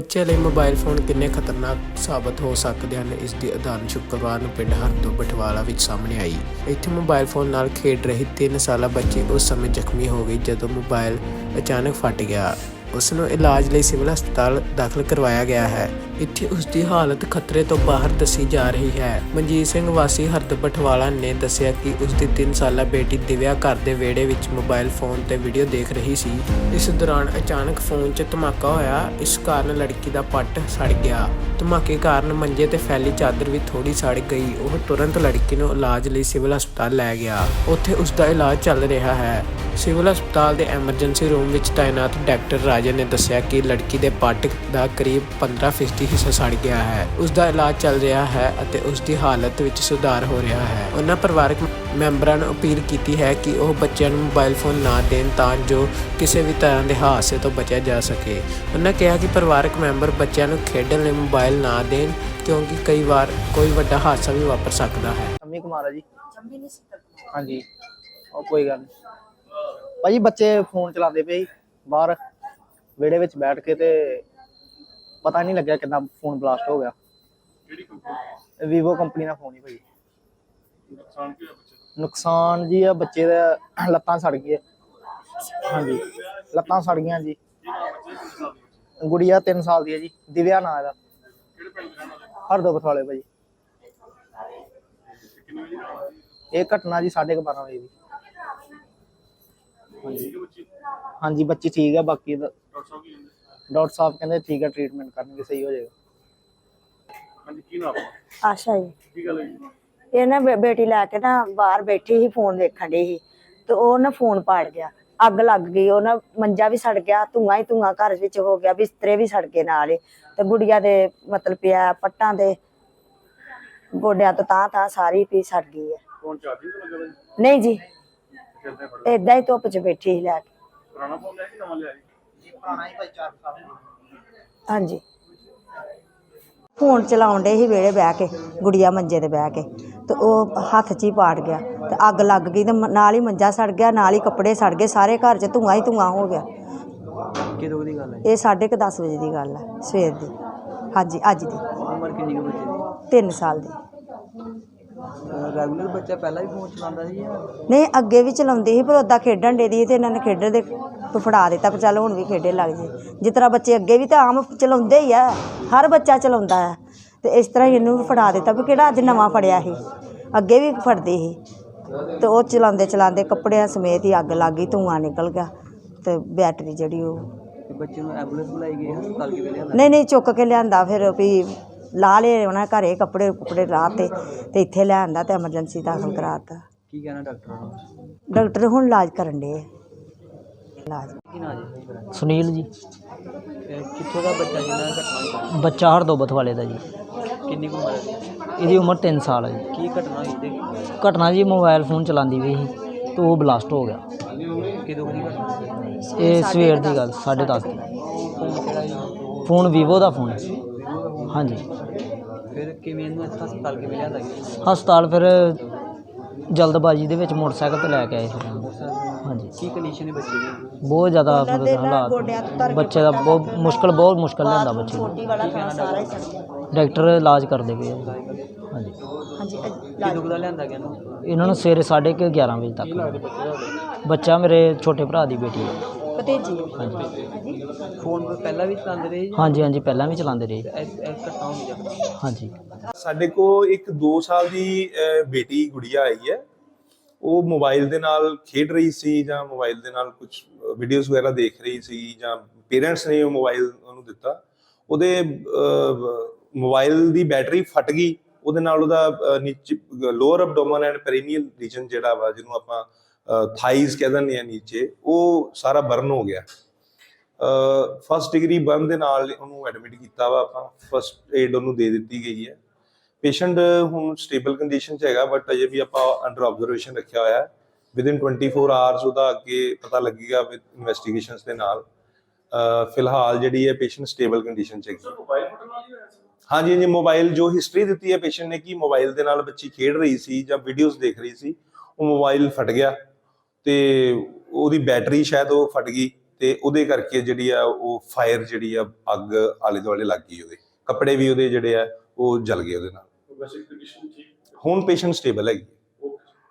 ਬੱਚਿਆਂ ਲਈ mobile phone ਕਿੰਨੇ ਖਤਰਨਾਕ ਸਾਬਤ ਹੋ ਸਕਦੇ ਹਨ? ਇਸ ਦੀ ਉਦਾਹਰਨ ਸ਼ੁੱਕਰਵਾਰ ਨੂੰ ਪਿੰਡ ਹਰਦੋ ਬਟਵਾਲਾ ਵਿੱਚ ਸਾਹਮਣੇ ਆਈ। ਇੱਥੇ ਮੋਬਾਈਲ ਫੋਨ ਨਾਲ ਖੇਡ ਰਹੀ 3 ਸਾਲਾ ਬੱਚੀ ਉਸ ਸਮੇਂ ਜ਼ਖਮੀ ਹੋ ਗਈ ਜਦੋਂ ਮੋਬਾਈਲ ਅਚਾਨਕ ਫਟ ਗਿਆ। ਉਸ ਨੂੰ ਇਲਾਜ ਲਈ ਸਿਵਲ ਹਸਪਤਾਲ ਦਾਖਲ ਕਰਵਾਇਆ ਗਿਆ ਹੈ। ਇੱਥੇ ਉਸ ਦੀ ਹਾਲਤ ਖਤਰੇ ਤੋਂ ਬਾਹਰ ਦੱਸੀ ਜਾ ਰਹੀ ਹੈ। ਮਨਜੀਤ ਸਿੰਘ ਵਾਸੀ ਹਰਦ ਬਟਵਾਲਾ ਨੇ ਦੱਸਿਆ ਕਿ ਉਸ ਦੀ 3 ਸਾਲਾ ਬੇਟੀ ਦਿਵਿਆ ਘਰ ਦੇ ਵਿਹੜੇ ਵਿੱਚ ਮੋਬਾਈਲ ਫੋਨ ਤੇ ਵੀਡੀਓ ਦੇਖ ਰਹੀ ਸੀ। ਇਸ ਦੌਰਾਨ ਅਚਾਨਕ ਫੋਨ 'ਚ ਧਮਾਕਾ ਹੋਇਆ। ਇਸ ਕਾਰਨ ਲੜਕੀ ਦਾ ਪੱਟ ਸੜ ਗਿਆ। ਧਮਾਕੇ ਕਾਰਨ ਮੰਜੇ ਤੇ ਫੈਲੀ ਚਾਦਰ ਵੀ ਥੋੜੀ ਸੜ ਗਈ। ਉਹ ਤੁਰੰਤ ਲੜਕੀ ਨੂੰ ਇਲਾਜ ਲਈ ਸਿਵਲ ਹਸਪਤਾਲ ਲੈ ਗਿਆ। ਉੱਥੇ ਉਸ ਦਾ ਇਲਾਜ ਚੱਲ ਰਿਹਾ ਹੈ। ਸਿਵਲ ਹਸਪਤਾਲ ਦੇ ਐਮਰਜੈਂਸੀ ਰੂਮ ਵਿੱਚ ਤਾਇਨਾਤ ਡਾਕਟਰ ਰਾਜਨ ਨੇ ਦੱਸਿਆ ਕਿ ਲੜਕੀ ਦੇ ਪੱਟ ਦਾ ਕਰੀਬ 15% ਹਿੱਸਾ ਸੜ ਗਿਆ ਹੈ। ਉਸ ਦਾ ਇਲਾਜ ਚੱਲ ਰਿਹਾ ਹੈ ਅਤੇ ਉਸ ਦੀ ਹਾਲਤ ਵਿੱਚ ਸੁਧਾਰ ਹੋ ਰਿਹਾ ਹੈ। ਉਹਨਾਂ ਪਰਿਵਾਰਕ ਮੈਂਬਰਾਂ ਨੂੰ ਅਪੀਲ ਕੀਤੀ ਹੈ ਕਿ ਉਹ ਬੱਚਿਆਂ ਨੂੰ ਮੋਬਾਈਲ ਫੋਨ ਨਾ ਦੇਣ ਤਾਂ ਜੋ ਕਿਸੇ ਵੀ ਤਰ੍ਹਾਂ ਦੇ ਹਾਦਸੇ ਤੋਂ ਬਚਿਆ ਜਾ ਸਕੇ। ਉਹਨਾਂ ਕਿਹਾ ਕਿ ਪਰਿਵਾਰਕ ਮੈਂਬਰ ਬੱਚਿਆਂ ਨੂੰ ਖੇਡਣ ਲਈ ਮੋਬਾਈਲ ਨਾ ਦੇਣ ਕਿਉਂਕਿ ਕਈ ਵਾਰ ਕੋਈ ਵੱਡਾ ਹਾਦਸਾ ਵੀ ਵਾਪਰ ਸਕਦਾ ਹੈ। ਸ਼ੰਮੀ ਕੁਮਾਰ ਆ ਜੀ। ਹਾਂਜੀ। ਉਹ ਕੋਈ ਗੱਲ ਨਹੀਂ। ਭਾਜੀ ਬੱਚੇ ਫੋਨ ਚਲਾਉਂਦੇ ਪਏ ਬਾਹਰ। ਵਿਹੜੇ ਵਿੱਚ ਬੈਠ ਕੇ ਤੇ ਪਤਾ ਨਹੀਂ ਲੱਗਿਆ ਕਿੰਨਾ ਫੋਨ ਬਲਾਸਟ ਹੋ ਗਿਆ। ਕਿਹੜੀ ਕੰਪਨੀ ਵੀਵੋ ਕੰਪਨੀ ਦਾ ਫੋਨ ਹੀ ਭਾਜੀ ਨੁਕਸਾਨ ਕੀ ਹੋਇਆ ਬੱਚੇ ਦਾ? ਨੁਕਸਾਨ ਜੀ ਆ ਬੱਚੇ ਦਾ ਲੱਤਾਂ ਸੜ ਗਈਆਂ। ਹਾਂਜੀ ਲੱਤਾਂ ਸੜ ਗਈਆਂ ਜੀ। ਗੁੜੀਆ 3 ਸਾਲ ਦੀ ਹੈ ਜੀ ਦਿਵਿਆ ਨਾਂ ਇਹਦਾ। ਵਾਲੇ? ਹਰਦੋ ਬਥਾਲੇ ਦਾ ਇਹ ਘਟਨਾ ਜੀ 12:30 ਵਜੇ ਦੀ। ਠੀਕ ਹੈ ਬੱਚੀ? ਹਾਂਜੀ ਬੱਚੀ ਠੀਕ ਹੈ ਬਾਕੀ ਦਾ- ਡਾਕਟਰ ਸਾਹਿਬ ਕੀ ਕਹਿੰਦੇ? ਡਾਕਟਰ ਸਾਹਿਬ ਕਹਿੰਦੇ ਠੀਕ ਹੈ ਟ੍ਰੀਟਮੈਂਟ ਕਰਨਗੇ ਸਹੀ ਹੋ ਜਾਏਗਾ। ਹਾਂਜੀ ਕੀ ਨਾਮ ਆਸ਼ਾ ਜੀ। ਕੀ ਗੱਲ ਹੈ ਜੀ ਇਹ ਨਾ ਬੇ- ਬੇਟੀ ਲੈ ਕੇ ਨਾ ਬਾਹਰ ਬੈਠੀ ਸੀ ਫੋਨ ਵੇਖਣ ਦੀ ਸੀ। ਤੇ ਉਹ ਨਾ ਫੋਨ ਪਾੜ ਗਿਆ। ਅੱਗ ਲੱਗ ਗਈ ਉਹ ਨਾ ਮੰਜਾ ਵੀ ਸੜ ਗਿਆ ਧੂੰਆਂ ਹੀ ਧੂੰਆਂ ਘਰ ਵਿੱਚ ਹੋ ਗਿਆ ਬਿਸਤਰੇ ਵੀ ਸੜ ਗਏ ਨਾਲ ਹੀ। ਤੇ ਗੁੜੀਆ ਦੇ ਮਤਲਬ ਪਿਆ ਪੱਟਾਂ ਦੇ ਗੋਡਿਆਂ ਤੋਂ ਤਾਂ ਤਾਂ ਸਾਰੀ ਪੀ ਸੜ ਗਈ ਹੈ। ਫੋਨ ਚਾਰਜਿੰਗ ਤੇ ਲੱਗਾ ਹੋਇਆ ਜੀ? ਨਹੀਂ ਜੀ ਫੜ ਏਦਾਂ ਹੀ ਧੁੱਪ 'ਚ ਬੈਠੀ ਸੀ ਲੈ ਕੇ। ਪੁਰਾਣਾ ਫੋਨ ਲਿਆ ਕਿ ਨਵਾਂ ਲਿਆ ਜੀ? ਪੁਰਾਣਾ ਹੀ ਭਾਈ 4 ਸਾਲ ਹਾਂਜੀ। ਫੋਨ ਚਲਾਉਣ ਦੇ ਹੀ ਵੇੜੇ ਬਹਿ ਕੇ ਗੁੜੀਆ ਮੰਜੇ ਤੇ ਬਹਿ ਕੇ। ਤੇ ਉਹ ਹੱਥ 'ਚ ਹੀ ਪਾੜ ਗਿਆ। ਤੇ ਅੱਗ ਲੱਗ ਗਈ ਤੇ ਮ- ਨਾਲ ਹੀ ਮੰਜਾ ਸੜ ਗਿਆ ਨਾਲ ਹੀ ਕੱਪੜੇ ਸੜ ਗਏ ਸਾਰੇ ਘਰ 'ਚ ਧੂੰਆਂ ਹੀ ਧੂੰਆਂ ਹੋ ਗਿਆ। ਕਿਦੋਂ ਦੀ ਗੱਲ ਹੈ ਇਹ 10:30 ਵਜੇ ਦੀ ਗੱਲ ਹੈ ਸਵੇਰ ਦੀ। ਹਾਂਜੀ ਅੱਜ ਦੀ। ਉਮਰ ਕਿੰਨੀ ਕੁ ਬੱਚੇ ਦੀ? 3 ਸਾਲ ਦੀ। ਰੈਗੂਲਰ ਬੱਚਾ ਪਹਿਲਾਂ ਵੀ ਫੋਨ ਚਲਾਉਂਦਾ ਸੀ ਜਾਂ? ਨਹੀਂ ਅੱਗੇ ਵੀ ਚਲਾਉਂਦੀ ਸੀ ਪਰ ਉਦਾਂ ਖੇਡਣ ਦੇ ਦੀ ਤੇ ਇਹਨਾਂ ਨੇ ਖੇਡਣ ਦੇ ਤੋਂ ਫੜਾ ਦਿੱਤਾ ਪਰ ਚੱਲ ਹੁਣ ਵੀ ਖੇਡੇ ਲੱਗ ਜੇ। ਜਿਸ ਤਰ੍ਹਾਂ ਬੱਚੇ ਅੱਗੇ ਵੀ ਤਾਂ ਆਮ ਚਲਾਉਂਦੇ ਹੀ ਆ ਹਰ ਬੱਚਾ ਚਲਾਉਂਦਾ ਹੈ ਤੇ ਇਸ ਤਰ੍ਹਾਂ ਹੀ ਇਹਨੂੰ ਵੀ ਫੜਾ ਦਿੱਤਾ ਵੀ ਕਿਹੜਾ ਅੱਜ ਨਵਾਂ ਫੜਿਆ ਸੀ। ਅੱਗੇ ਵੀ ਫੜਦੇ ਸੀ। ਤੇ ਉਹ ਚਲਾਉਂਦੇ ਚਲਾਉਂਦੇ ਕੱਪੜਿਆਂ ਸਮੇਤ ਹੀ ਅੱਗ ਲੱਗ ਗਈ ਧੂੰਆਂ ਨਿਕਲ ਗਿਆ ਤੇ ਬੈਟਰੀ ਜਿਹੜੀ ਉਹ ਤੇ ਬੱਚੇ ਨੂੰ ਐਂਬੂਲੈਂਸ ਬੁਲਾਈ ਗਈ ਹਸਪਤਾਲ ਕਿਵੇਂ ਲਿਆਂਦਾ? ਨਹੀਂ ਨਹੀਂ ਚੁੱਕ ਕੇ ਲਿਆਂਦਾ ਫਿਰ ਵੀ ਲਾ ਲਏ ਉਹਨਾਂ ਘਰੇ ਕੱਪੜੇ ਕੁਪੜੇ ਰਾਹ ਤੇ ਤੇ ਇੱਥੇ ਲਿਆਂਦਾ ਤੇ ਐਮਰਜੈਂਸੀ ਦਾਖਲ ਕਰਾਤਾ। ਕੀ ਕਹਿਣਾ ਡਾਕਟਰ ਨੂੰ? ਡਾਕਟਰ ਹੁਣ ਇਲਾਜ ਕਰਨ ਦੇ ਇਲਾਜ। ਕੀ ਨਾ ਜੀ? ਸੁਨੀਲ ਜੀ। ਕਿੱਥੋਂ ਦਾ ਬੱਚਾ ਜਿਹਨਾਂ ਦਾ ਘਟਨਾ? ਬੱਚਾ ਹਰਦੋਬਤ ਵਾਲੇ ਦਾ ਜੀ। ਕਿੰਨੀ ਕੁ ਉਮਰ ਹੈ ਇਹਦੀ ਉਮਰ 3 ਸਾਲ ਹੈ ਜੀ। ਕੀ ਘਟਨਾ ਹੋਈ ਤੇ ਘਟਨਾ ਜੀ ਮੋਬਾਈਲ ਫੋਨ ਚਲਾਉਂਦੀ ਵੀ ਸੀ ਤੇ ਉਹ ਬਲਾਸਟ ਹੋ ਗਿਆ। ਕਿਦੋਂ ਕੁ ਦੀ ਘਟਨਾ? ਇਹ ਸਵੇਰ ਦੀ ਗੱਲ 10:30 ਦੀ। ਫੋਨ ਕਿਹੜਾ ਜੀ? ਫੋਨ ਵੀਵੋ ਦਾ ਫੋਨ ਹੈ। ਹਾਂਜੀ। ਫਿਰ ਕਿਵੇਂ ਇਹਨੂੰ ਇੱਥੇ ਹਸਪਤਾਲ ਕਿਵੇਂ ਲਿਆਂਦਾ ਗਿਆ? ਹਸਪਤਾਲ ਫਿਰ ਜਲਦਬਾਜ਼ੀ ਦੇ ਵਿੱਚ ਮੋਟਰਸਾਈਕਲ ਤੇ ਲੈ ਕੇ ਆਏ ਇਹਨੂੰ। ਹਾਂਜੀ। ਕੀ ਕੰਡੀਸ਼ਨ ਹੈ ਬੱਚੇ ਦੀ? ਬਹੁਤ ਜ਼ਿਆਦਾ ਮਤਲਬ ਹਾਲਾਤ ਬੱਚੇ ਦਾ ਬਹੁਤ ਮੁਸ਼ਕਲ ਬਹੁਤ ਮੁਸ਼ਕਲ ਲੈਂਦਾ ਬੱਚੇ ਨੂੰ। ਛੋਟੀ ਵਾਲਾ ਥਾਂ ਸਾਰਾ ਹੀ ਸੜ ਗਿਆ। ਡਾਕਟਰ ਇਲਾਜ ਕਰਦੇ ਪਏ ਆ। ਹਾਂਜੀ। ਹਾਂਜੀ ਕਿਦੋਂ ਕੁ ਦਾ ਲਿਆਂਦਾ ਗਿਆ ਇਹਨੂੰ? ਇਹਨਾਂ ਨੂੰ ਸਵੇਰੇ 11:30 ਵਜੇ ਤੱਕ। ਬੱਚਾ ਮੇਰੇ ਛੋਟੇ ਭਰਾ ਦੀ ਬੇਟੀ ਹੈ ਭਤੀਜੀ। ਹਾਂਜੀ। ਫੋਨ ਪਹਿਲਾਂ ਵੀ ਚਲਾਉਂਦੇ ਰਹੇ ਜੀ? ਹਾਂਜੀ ਹਾਂਜੀ ਪਹਿਲਾਂ ਵੀ ਚਲਾਉਂਦੇ ਰਹੇ। ਇਹ ਇਹ ਘਟਨਾ ਹੋਈ ਜਦੋਂ ਹਾਂਜੀ। ਸਾਡੇ ਕੋ ਇੱਕ 2 ਸਾਲ ਦੀ ਅਹ, ਬੇਟੀ ਗੁੜੀਆ ਆਈ ਹੈ। ਉਹ ਮੋਬਾਈਲ ਦੇ ਨਾਲ ਖੇਡ ਰਹੀ ਸੀ ਜਾਂ ਮੋਬਾਈਲ ਦੇ ਨਾਲ ਕੁਝ ਵੀਡੀਓਜ਼ ਵਗੈਰਾ ਦੇਖ ਰਹੀ ਸੀ ਜਾਂ ਪੇਰੈਂਟਸ ਨੇ ਉਹ ਮੋਬਾਈਲ ਉਹਨੂੰ ਦਿੱਤਾ। ਉਹਦੇ ਮੋਬਾਈਲ ਦੀ ਬੈਟਰੀ ਫਟ ਗਈ। ਉਹਦੇ ਨਾਲ ਉਹਦਾ ਅਹ, ਨੀਚੇ lower abdomen and perineal region ਜਿਹੜਾ ਵਾ ਜਿਹਨੂੰ ਆਪਾਂ ਥਾਈਜ਼ ਕਹਿ ਦਿੰਦੇ ਆ ਨੀਚੇ ਉਹ ਸਾਰਾ ਬਰਨ ਹੋ ਗਿਆ। ਫਸਟ ਡਿਗਰੀ ਬਰਨ ਦੇ ਨਾਲ ਉਹਨੂੰ ਐਡਮਿਟ ਕੀਤਾ ਵਾ ਆਪਾਂ ਫਸਟ ਏਡ ਉਹਨੂੰ ਦੇ ਦਿੱਤੀ ਗਈ ਹੈ। ਪੇਸ਼ੈਂਟ ਹੁਣ ਸਟੇਬਲ ਕੰਡੀਸ਼ਨ 'ਚ ਹੈਗਾ ਬਟ ਅਜੇ ਵੀ ਆਪਾਂ ਅੰਡਰ ਆਬਜ਼ਰਵੇਸ਼ਨ ਰੱਖਿਆ ਹੋਇਆ ਹੈ। ਵਿਦਿਨ 24 ਆਵਰਸ ਉਹਦਾ ਅੱਗੇ ਪਤਾ ਲੱਗੇਗਾ ਵਿਦ ਇਨਵੈਸਟੀਗੇਸ਼ਨਸ ਦੇ ਨਾਲ। ਫਿਲਹਾਲ ਜਿਹੜੀ ਹੈ ਪੇਸ਼ੈਂਟ ਸਟੇਬਲ ਕੰਡੀਸ਼ਨ 'ਚ ਹੀ ਹਾਂਜੀ ਜੀ ਮੋਬਾਈਲ ਜੋ ਹਿਸਟਰੀ ਦਿੱਤੀ ਹੈ ਪੇਸ਼ੈਂਟ ਨੇ ਕਿ ਮੋਬਾਈਲ ਦੇ ਨਾਲ ਬੱਚੀ ਖੇਡ ਰਹੀ ਸੀ ਜਾਂ ਵੀਡੀਓਜ਼ ਦੇਖ ਰਹੀ ਸੀ ਉਹ ਮੋਬਾਈਲ ਫਟ ਗਿਆ। ਤੇ ਉਹਦੀ ਬੈਟਰੀ ਸ਼ਾਇਦ ਉਹ ਫਟ ਗਈ ਤੇ ਉਹਦੇ ਕਰਕੇ ਜਿਹੜੀ ਆ ਉਹ ਫਾਇਰ ਜਿਹੜੀ ਆ ਅੱਗ ਆਲੇ ਦੁਆਲੇ ਲੱਗ ਗਈ ਉਹਦੇ। ਕੱਪੜੇ ਵੀ ਉਹਦੇ ਜਿਹੜੇ ਆ ਉਹ ਜਲ ਗਏ ਉਹਦੇ ਨਾਲ। ਵੈਸੇ ਕੰਡੀਸ਼ਨ ਠੀਕ? ਹੁਣ ਪੇਸ਼ੈਂਟ ਸਟੇਬਲ ਹੈਗੀ।